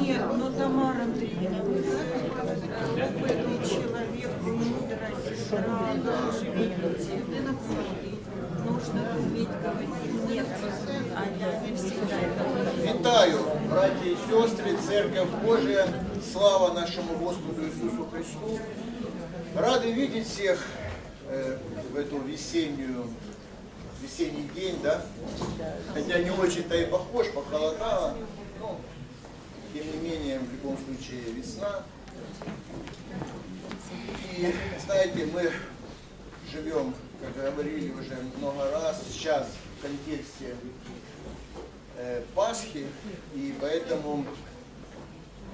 Нет, но Тамара Андреевна, вы знаете, бедный человек, мудрая сестра, живите, вы находите. Нужно уметь говорить нет, а не всегда это Вітаю, браті і сестри, Церковь Божия, слава нашему Господу Иисусу Христу. Рады видеть всех э, в эту весеннюю, весенний день, да? Хотя не очень-то и похож, похолодало, но тем не менее, в любом случае, весна. И, знаете, мы живем, как говорили уже много раз, сейчас в контексте э, Пасхи, и поэтому,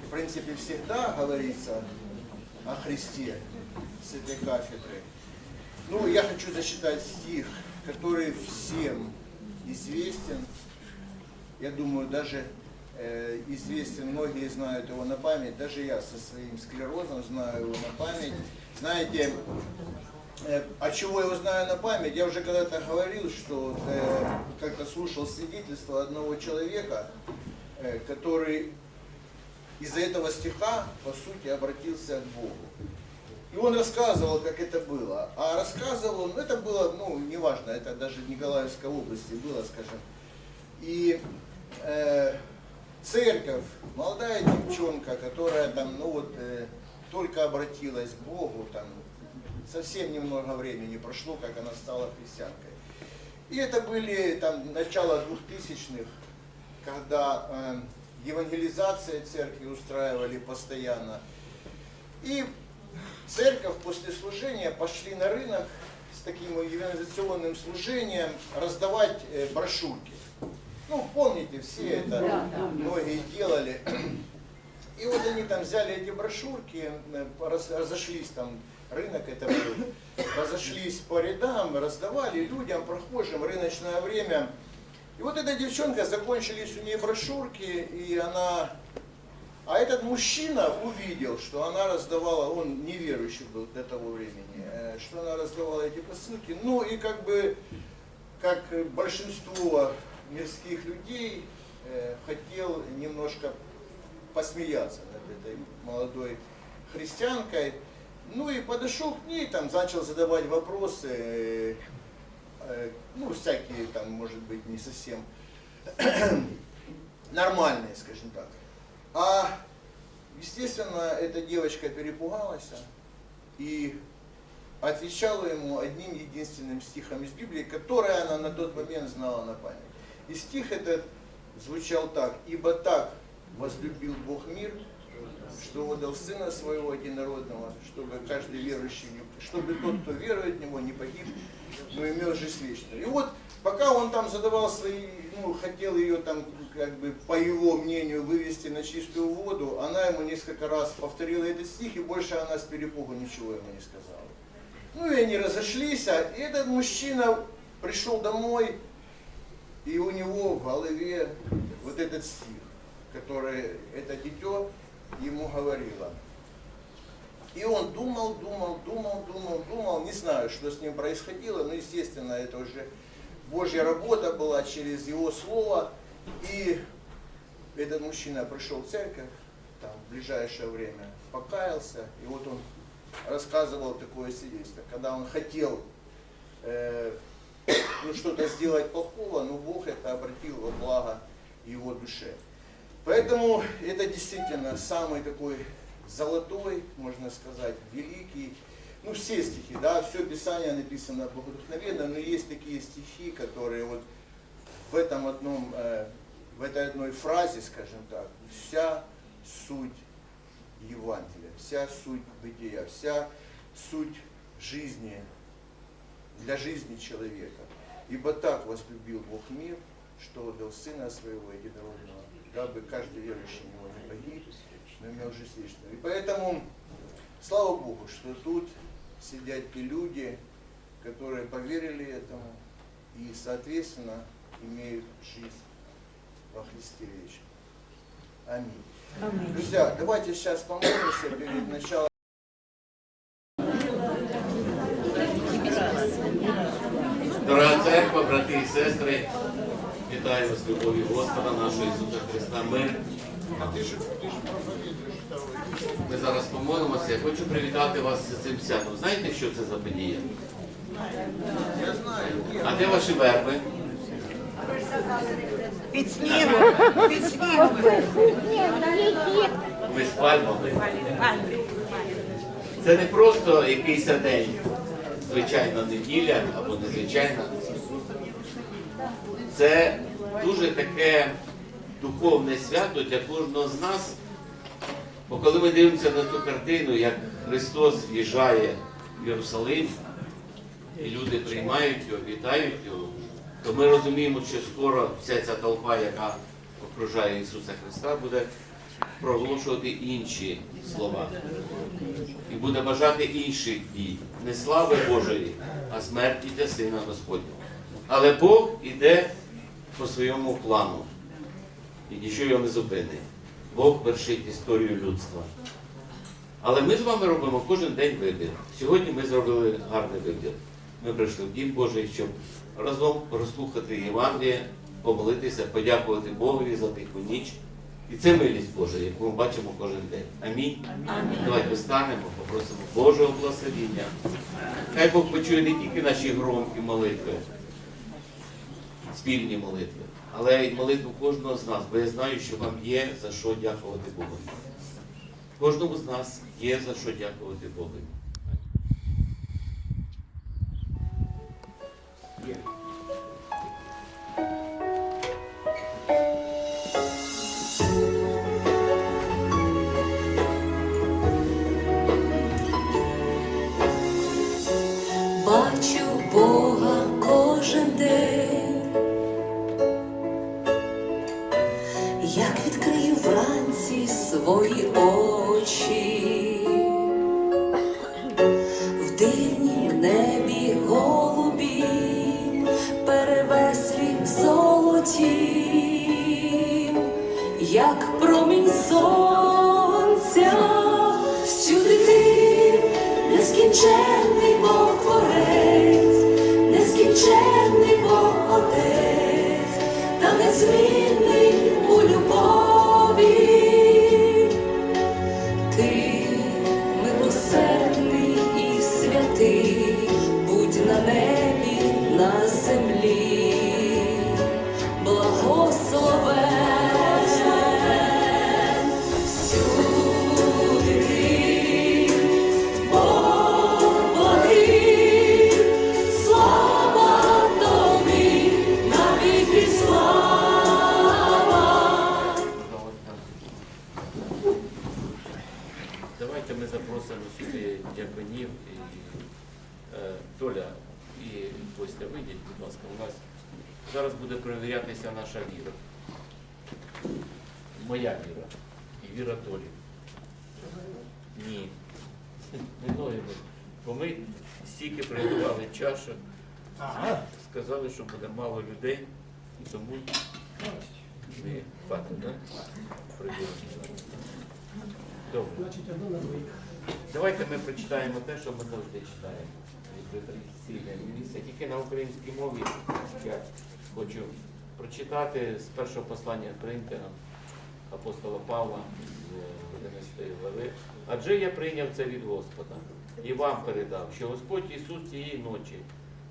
в принципе, всегда говорится о Христе с этой кафедры. Ну, я хочу зачитать стих, который всем известен. Я думаю, даже э, известен, многие знают его на память, даже я со своим склерозом знаю его на память. Знаете, Э, А чего я его знаю на память? Я уже когда-то говорил, что э, как-то слушал свидетельство одного человека, э, который из-за этого стиха, по сути, обратился к Богу. И он рассказывал, как это было. А рассказывал он, это было, ну, неважно, это даже в Николаевской области было, скажем. И э, церковь, молодая девчонка, которая там, ну вот, э, только обратилась к Богу, там, совсем немного времени прошло, как она стала христианкой. И это были там начало 2000-х, когда э, евангелизация церкви устраивали постоянно. И церковь после служения пошли на рынок с таким евангелизационным служением раздавать э, брошюрки. Ну, помните, все это многие делали. И вот они там взяли эти брошюрки, э, раз- разошлись там, рынок это был, разошлись по рядам, раздавали людям, прохожим, рыночное время. И вот эта девчонка, закончились у нее брошюрки, и она... А этот мужчина увидел, что она раздавала, он неверующий был до того времени, э, что она раздавала эти посылки. Ну и как бы, как большинство мирских людей, э, хотел немножко посмеяться над этой молодой христианкой. Ну и подошел к ней, там начал задавать вопросы, э, ну всякие там, может быть, не совсем нормальные, скажем так. А, естественно, эта девочка перепугалась и отвечала ему одним единственным стихом из Библии, который она на тот момент знала на память. И стих этот звучал так. «Ибо так возлюбил Бог мир, что отдал Сына Своего Единородного, чтобы каждый верующий, чтобы тот, кто верует в Него, не погиб, но имел жизнь вечную». И вот пока он там задавал свои, ну, хотел ее там, как бы, по его мнению, вывести на чистую воду, она ему несколько раз повторила этот стих, и больше она с перепугу ничего ему не сказала. Ну и они разошлись, а этот мужчина пришел домой, и у него в голове вот этот стих, который это дитё ему говорило. И он думал, думал, думал, думал, думал, не знаю, что с ним происходило, но, естественно, это уже Божья работа была через его слово. И этот мужчина пришел в церковь, там, в ближайшее время покаялся, и вот он рассказывал такое свидетельство, когда он хотел э, ну, что-то сделать плохого, но Бог это обратил во благо его душе. Поэтому это действительно самый такой золотой, можно сказать, великий, ну все стихи, да, все Писание написано богодухновенно, но есть такие стихи, которые вот в этом одном, э, в этой одной фразе, скажем так, вся суть Евангелия, вся суть бытия, вся суть жизни, для жизни человека. Ибо так возлюбил Бог мир, что отдал Сына Своего Единородного, дабы каждый верующий в Него не погиб, но имел жизнь вечную. И поэтому, слава Богу, что тут сидят те люди, которые поверили этому и, соответственно, имеют жизнь во Христе вечном. Аминь. Друзья, давайте сейчас помолимся перед началом. Вітаю вас з любов'ю Господа нашого Ісуса Христа. Мир. Ми зараз помолимося. Я хочу привітати вас з цим святом. Знаєте, що це за подія? А де ваші верби? Під снігом, під снігом. Ви з пальмами. Це не просто якийсь день, звичайна неділя або незвичайна. Це дуже таке духовне свято для кожного з нас. Бо коли ми дивимося на ту картину, як Христос в'їжджає в Єрусалим, і люди приймають його, вітають його, то ми розуміємо, що скоро вся ця толпа, яка окружає Ісуса Христа, буде проголошувати інші слова і буде бажати інших дій, не слави Божої, а смерті для Сина Господнього. Але Бог іде по своєму плану, і нічого його не зупинить. Бог вершить історію людства. Але ми з вами робимо кожен день вибір. Сьогодні ми зробили гарний вибір. Ми прийшли в Дім Божий, щоб разом розслухати Євангеліє, помолитися, подякувати Богові за тиху ніч. І це милість Божа, яку ми бачимо кожен день. Амінь. Давайте станемо, попросимо Божого благословіння. Хай Бог почує не тільки наші громкі молитви, спільні молитви, але молитву кожного з нас, бо я знаю, що вам є за що дякувати Богу. Кожному з нас є за що дякувати Богу. Перевірятися наша віра. Моя віра і віра Толі. Ні. Не ноги. Бо ми стільки приготували чашу, сказали, що буде мало людей, і тому ми хватить, так? Добре. Давайте ми прочитаємо те, що ми завжди читаємо. місце. Тільки на українській мові я хочу прочитати з першого послання Коринтянам апостола Павла з 11 глави. Адже я прийняв це від Господа і вам передав, що Господь Ісус цієї ночі,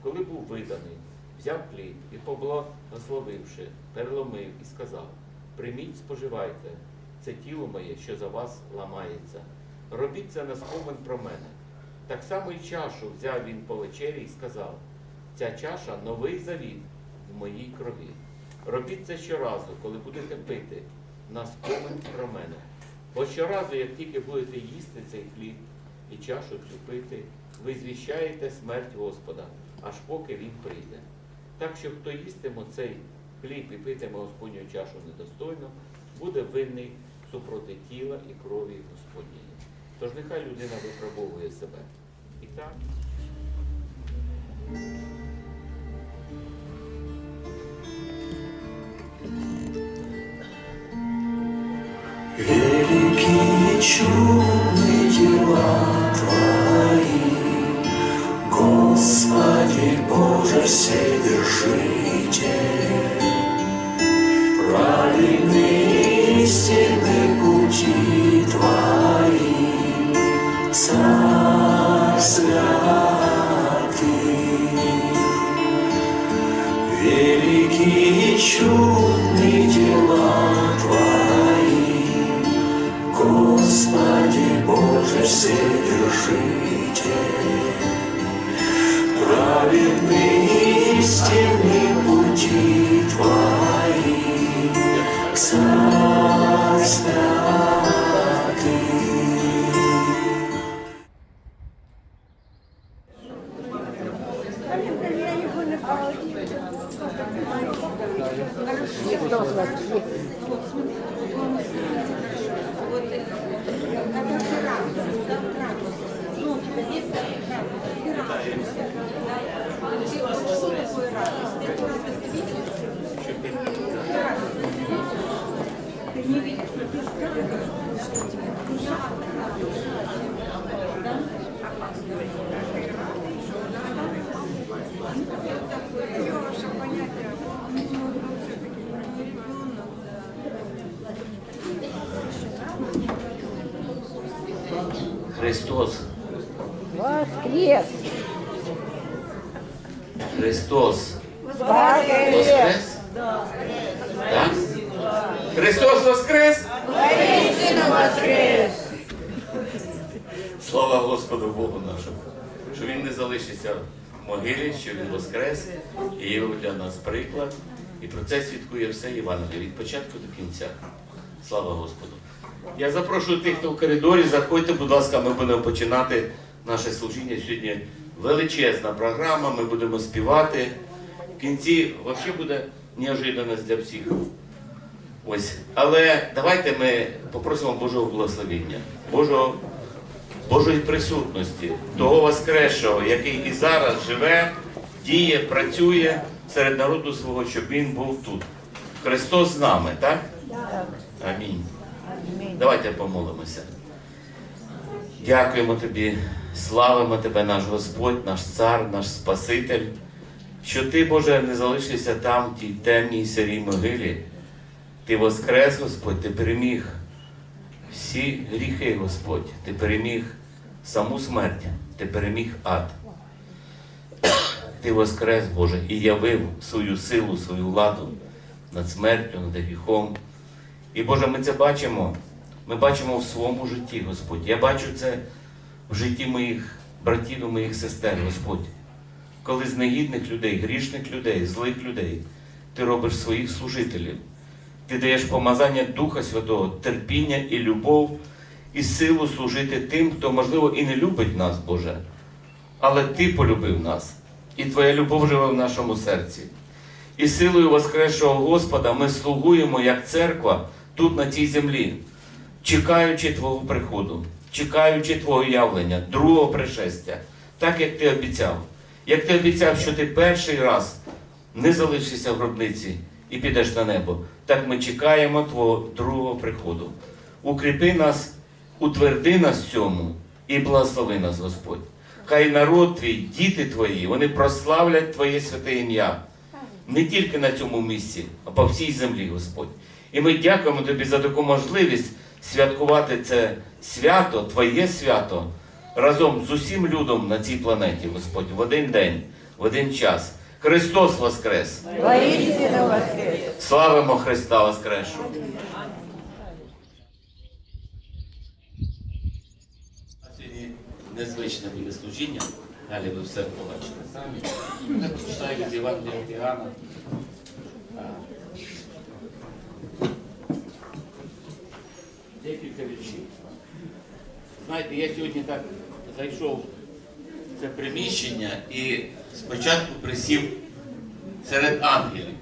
коли був виданий, взяв хліб і поблагословивши, переломив і сказав: Прийміть, споживайте, це тіло моє, що за вас ламається. Робіть це на спомин про мене. Так само й чашу взяв він по вечері і сказав: Ця чаша новий завіт в моїй крові. Робіть це щоразу, коли будете пити, на спомин про мене. Бо щоразу, як тільки будете їсти цей хліб і чашу цю пити, ви звіщаєте смерть Господа, аж поки він прийде. Так що хто їстиме цей хліб і питиме Господню чашу недостойно, буде винний супроти тіла і крові Господньої. Тож нехай людина випробовує себе. І так, Чудные дела Твои, Господи Боже Вседержитель. Праведные истины пути Твои, Царь святый. Великие чудные дела Твои, Господи Боже все держите, праведны истинные пути Твои, Thank you не видишь, что тебе Христос. Воскрес! Христос. Воскрес! Так? Христос Воскрес? Воистину воскрес! Слава Господу Богу нашому, що Він не залишиться в могилі, що Він Воскрес і є для нас приклад. І про це свідкує все Євангеліє від початку до кінця. Слава Господу. Я запрошую тих, хто в коридорі, заходьте, будь ласка, ми будемо починати наше служіння. Сьогодні величезна програма, ми будемо співати. В кінці взагалі буде неожиданність для всіх. Ось. Але давайте ми попросимо Божого благословення, Божого, Божої присутності, того Воскресшого, який і зараз живе, діє, працює серед народу свого, щоб він був тут. Христос з нами, так? Амінь. Давайте помолимося. Дякуємо тобі, славимо тебе, наш Господь, наш цар, наш Спаситель, що ти, Боже, не залишишся там, в тій темній сирій могилі. Ти воскрес, Господь, ти переміг всі гріхи, Господь, ти переміг саму смерть, ти переміг ад. Ти воскрес, Боже, і явив свою силу, свою владу над смертю, над гріхом. І Боже, ми це бачимо. Ми бачимо в своєму житті, Господь. Я бачу це в житті моїх братів і моїх сестер, Господь. Коли з негідних людей, грішних людей, злих людей, ти робиш своїх служителів. Ти даєш помазання Духа Святого, терпіння і любов, і силу служити тим, хто, можливо, і не любить нас, Боже. Але Ти полюбив нас, і Твоя любов живе в нашому серці. І силою Воскресшого Господа ми слугуємо як церква тут, на цій землі, чекаючи Твого приходу, чекаючи Твого явлення, другого пришестя, так як Ти обіцяв. Як ти обіцяв, що ти перший раз не залишишся в гробниці і підеш на небо, так ми чекаємо Твого другого приходу. Укріпи нас, утверди нас цьому і благослови нас, Господь. Хай народ твій, діти твої, вони прославлять Твоє святе ім'я не тільки на цьому місці, а по всій землі, Господь. І ми дякуємо Тобі за таку можливість святкувати це свято, Твоє свято, разом з усім людом на цій планеті, Господь, в один день, в один час. Христос Воскрес! Славимо Христа Воскрешу! Сьогодні незвичне буде служіння, далі ви все побачите самі. Я прочитаю з Євангелія від Іоанна. Декілька. Знаєте, я сьогодні так зайшов в це приміщення і спочатку присів серед ангелів.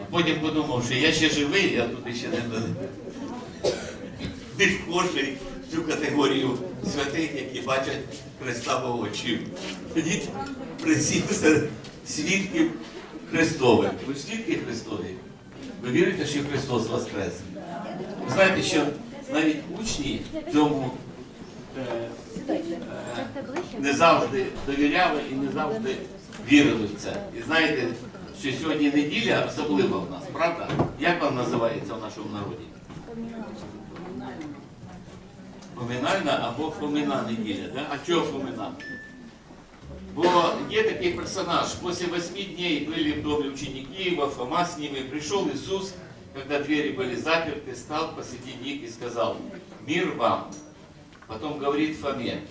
А потім подумав, що я ще живий, я тут ще не, не схожий цю категорію святих, які бачать Христа воочию. Ходіть присіть серед свідків Христових. Ви свідки Христові? Ви вірите, що Христос Воскрес? Ви знаєте, що навіть учні цьому е, е, не завжди довіряли і не завжди вірили в це. І знаєте, що сьогодні неділя особлива в нас, правда? Як вам називається в нашому народі? Поминальна або помина неділя. Да? А чого помина? Бо є такий персонаж. После восьми дней были в доме ученики, во Фома с ними. Пришел Иисус, когда двери были заперты, стал посреди них и сказал, мир вам. Потом говорит Фоме,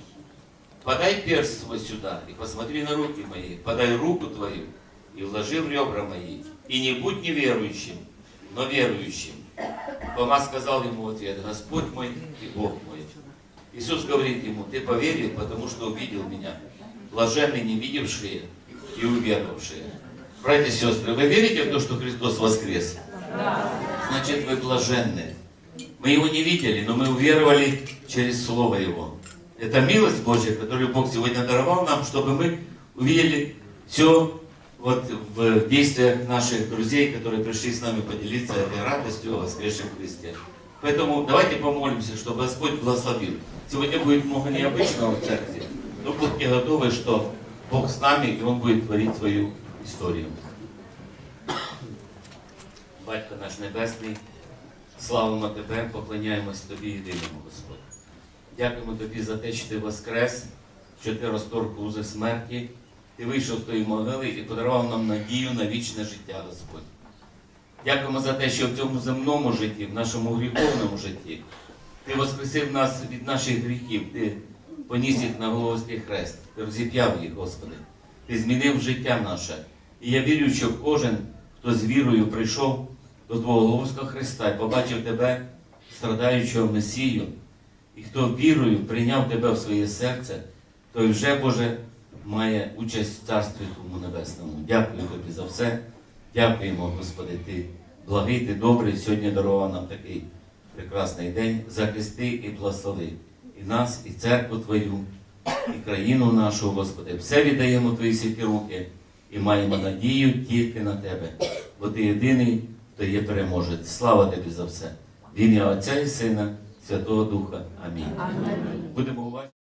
подай перст свой сюда и посмотри на руки мои, подай руку твою и вложи в ребра мои. И не будь неверующим, но верующим. Фома сказал ему в ответ, Господь мой и Бог мой. Иисус говорит ему, ты поверил, потому что увидел меня. Блаженны не видевшие и уверовавшие. Братья и сестры, вы верите в то, что Христос воскрес? Значит, вы блаженны. Мы Его не видели, но мы уверовали через Слово Его. Это милость Божья, которую Бог сегодня даровал нам, чтобы мы увидели все вот в действиях наших друзей, которые пришли с нами поделиться этой радостью о воскресшем Христе. Поэтому давайте помолимся, чтобы Господь благословил. Сегодня будет много необычного в церкви, но будьте готовы, что Бог с нами, и Он будет творить свою историю. Батько наш Небесний, славимо Тебе, поклоняємось Тобі єдиному, Господь. Дякуємо Тобі за те, що Ти воскрес, що Ти розторг узи смерті, Ти вийшов з тої могили і подарував нам надію на вічне життя, Господь. Дякуємо за те, що в цьому земному житті, в нашому гріховному житті, Ти воскресив нас від наших гріхів, Ти поніс їх на Головський хрест, Ти розіп'яв їх, Господи. Ти змінив життя наше. І я вірю, що кожен, хто з вірою прийшов до Твого Головського Христа і побачив Тебе, страдаючого Месію, і хто вірою прийняв Тебе в своє серце, той вже, Боже, має участь в Царстві Твому Небесному. Дякую Тобі за все. Дякуємо, Господи, Ти благий, Ти добрий, сьогодні дарував нам такий прекрасний день. Захисти і благослови і нас, і церкву Твою, і країну нашу, Господи. Все віддаємо Твої святі руки і маємо надію тільки на Тебе, бо Ти єдиний, хто є переможець. Слава Тобі за все. В ім'я Отця і Сина, Святого Духа. Амінь. Будемо уважні.